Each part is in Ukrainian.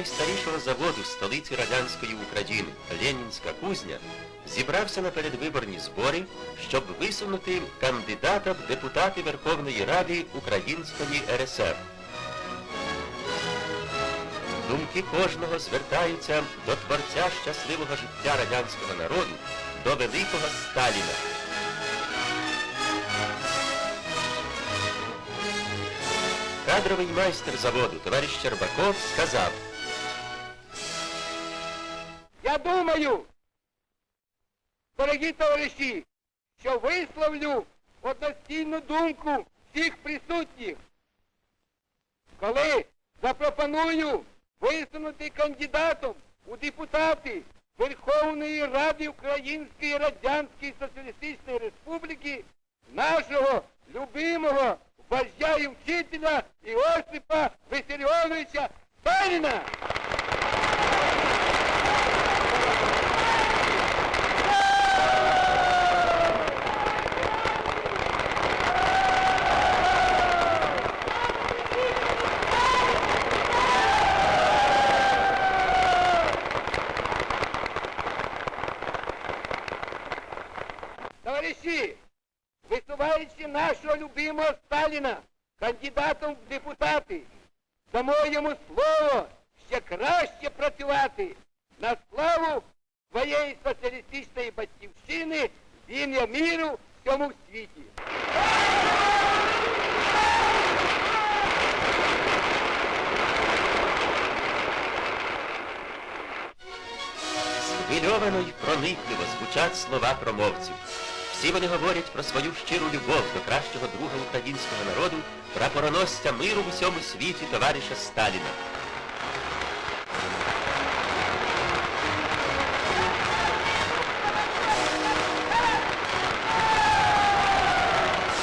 найстарішого заводу столиці радянської України Ленінська кузня зібрався на передвиборні збори, щоб висунути кандидата в депутати Верховної Ради Української РСР. Думки кожного звертаються до творця щасливого життя радянського народу, до великого Сталіна. Кадровий майстер заводу товариш Щербаков сказав, Я думаю, дорогі товариші, що висловлю одностійну думку всіх присутніх, коли запропоную висунути кандидатом у депутати Верховної Ради Української Радянської Соціалістичної Республіки нашого любимого вождя і Іосипа Виссаріоновича Сталіна. Товариші, висуваючи нашого любимого Сталіна кандидатом в депутати, дамо йому слово ще краще працювати на славу своєї соціалістичної батьківщини в ім'я міру в цьому світі. Схвильовано й проникливо звучать слова промовців. Всі вони говорять про свою щиру любов до кращого друга українського народу, прапороносця миру в усьому світі товариша Сталіна.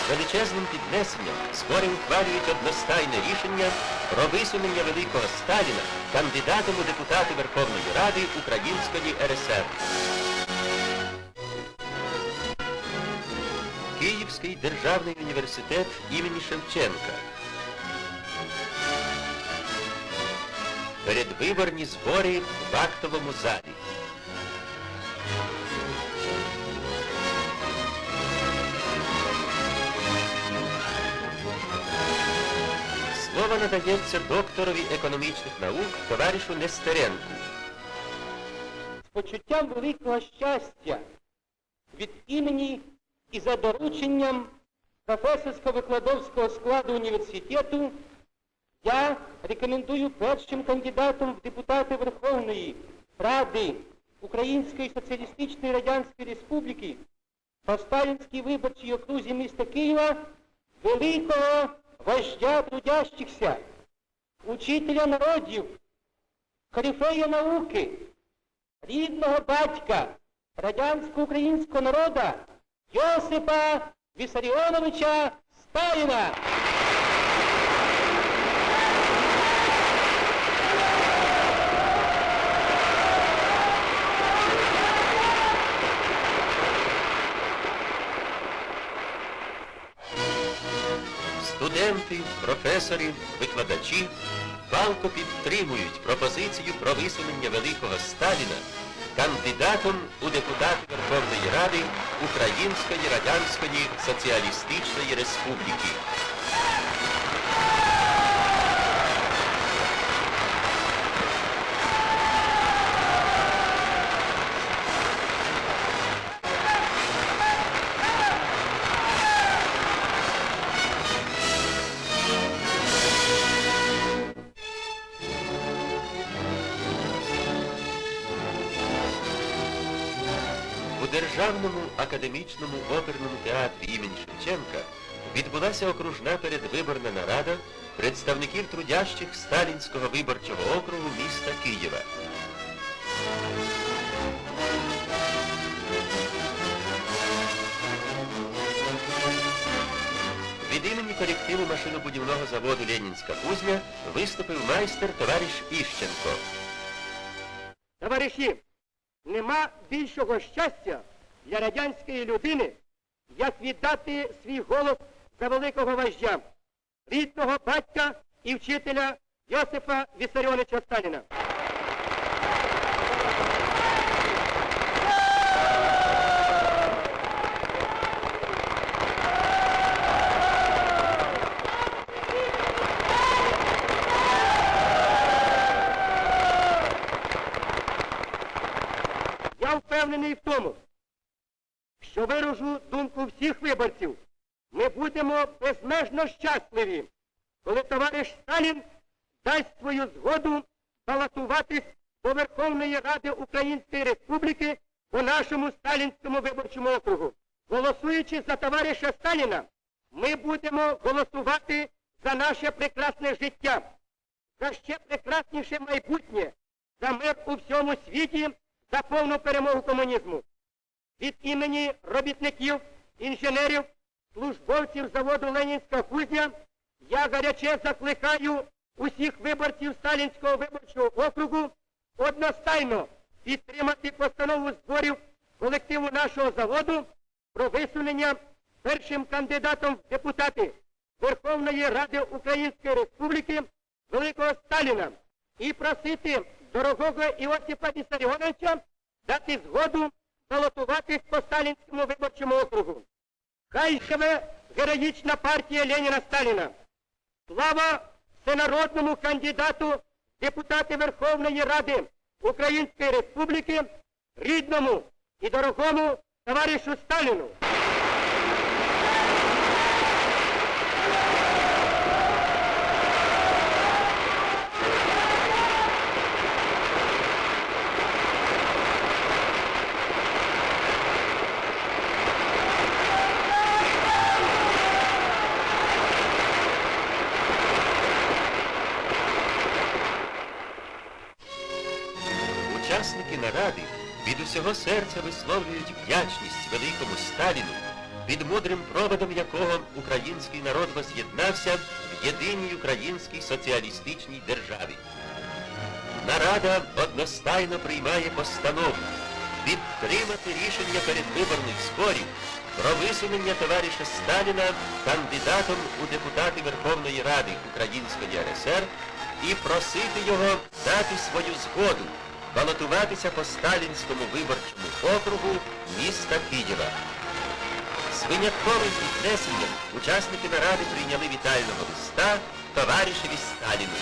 Величезним піднесенням збори ухвалюють одностайне рішення про висунення великого Сталіна кандидатом у депутати Верховної Ради Української РСР. Київський державний університет імені Шевченка. Передвиборні збори в актовому залі. Слово надається докторові економічних наук товаришу Нестеренку. з почуттям великого щастя від імені і за дорученням професорсько-викладовського складу університету я рекомендую першим кандидатом в депутати Верховної Ради Української Соціалістичної Радянської Республіки по Сталінській виборчій окрузі міста Києва великого вождя трудящихся, учителя народів, корифея науки, рідного батька радянсько-українського народа Йосипа Вісаріоновича Сталіна. Студенти, професори, викладачі палко підтримують пропозицію про висунення великого Сталіна кандидатом у депутати Верховної Ради Української Радянської Соціалістичної Республіки. Державному академічному оперному театрі імені Шевченка відбулася окружна передвиборна нарада представників трудящих Сталінського виборчого округу міста Києва. Від імені колективу машинобудівного заводу Ленінська кузня виступив майстер товариш Іщенко. Товариші, нема більшого щастя для радянської людини, як віддати свій голос за великого вождя, рідного батька і вчителя Йосифа Вісаріоновича Сталіна. Я впевнений в тому, що виражу думку всіх виборців. Ми будемо безмежно щасливі, коли товариш Сталін дасть свою згоду балотуватись до Верховної Ради Української Республіки по нашому сталінському виборчому округу. Голосуючи за товариша Сталіна, ми будемо голосувати за наше прекрасне життя, за ще прекрасніше майбутнє, за мир у всьому світі, за повну перемогу комунізму. Від імені робітників, інженерів, службовців заводу Ленінська кузня я гаряче закликаю усіх виборців Сталінського виборчого округу одностайно підтримати постанову зборів колективу нашого заводу про висунення першим кандидатом в депутати Верховної Ради Української Республіки Великого Сталіна і просити дорогого Іосипа Вісаріоновича дати згоду балотуватись по Сталінському виборчому округу. Хай живе героїчна партія Леніна Сталіна. Слава всенародному кандидату депутати Верховної Ради Української Республіки, рідному і дорогому товаришу Сталіну. Від усього серця висловлюють вдячність великому Сталіну, під мудрим проводом якого український народ воз'єднався в єдиній українській соціалістичній державі. Нарада одностайно приймає постанову підтримати рішення передвиборних зборів про висунення товариша Сталіна кандидатом у депутати Верховної Ради Української РСР і просити його дати свою згоду балотуватися по Сталінському виборчому округу міста Києва. З винятковим піднесенням учасники наради прийняли вітального листа товаришеві Сталіну.